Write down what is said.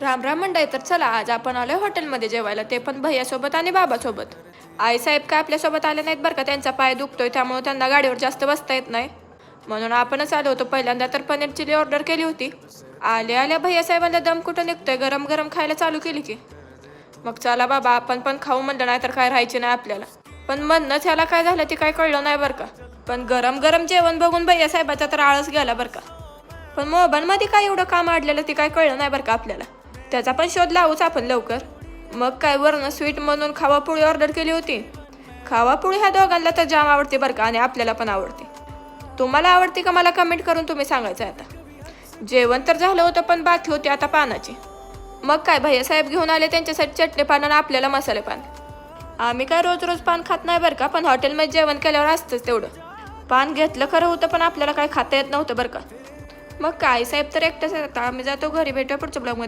राम राम मंडळी तर चला आज आपण आलोय हॉटेलमध्ये जेवायला. ते पण भैयासोबत आणि बाबासोबत. आई साहेब काय आपल्यासोबत आले नाहीत बरं का? त्यांचा पाय दुखतोय त्यामुळे त्यांना गाडीवर जास्त बसता येत नाही. म्हणून आपणच आलो होतो. पहिल्यांदा तर पनीर चिली ऑर्डर केली होती. आल्या आल्या भैयासाहेबांना दम कुठं निघतोय? गरम गरम खायला चालू केली की. मग चला बाबा आपण पण खाऊ म्हणलं नाही तर काय राहायचे नाही आपल्याला. पण म्हणणंच ह्याला काय झालं ते काय कळलं नाही बरं का. पण गरम गरम जेवण बघून भैयासाहेबाचा तर आळस गेला बरं का. पण मोबाईलमध्ये काय एवढं काम अडलेलं ते काय कळलं नाही बरं का आपल्याला. त्याचा पण शोध लावूच आपण लवकर. मग काय वरनं स्वीट म्हणून खावापोळी ऑर्डर केली होती? खावापोळी ह्या दोघांना तर जाम आवडते बरं का आणि आपल्याला पण आवडते. तुम्हाला आवडते का मला कमेंट करून तुम्ही सांगायचं आहे आता. जेवण तर झालं होतं पण बाकी होती आता पानाची. मग काय भैयासाहेब घेऊन आले त्यांच्यासाठी चटणी पान आणि आपल्याला मसाले पान. आम्ही काय रोज रोज पान खात नाही बरं का पण हॉटेलमध्ये जेवण केल्यावर असतंच तेवढं. पान घेतलं खरं होतं पण आपल्याला काय खाता येत नव्हतं बरं का. मग काय साहेब तर एकटंच आता आम्ही जातो घरी भेटू पुढच्या ब्लॉगमध्ये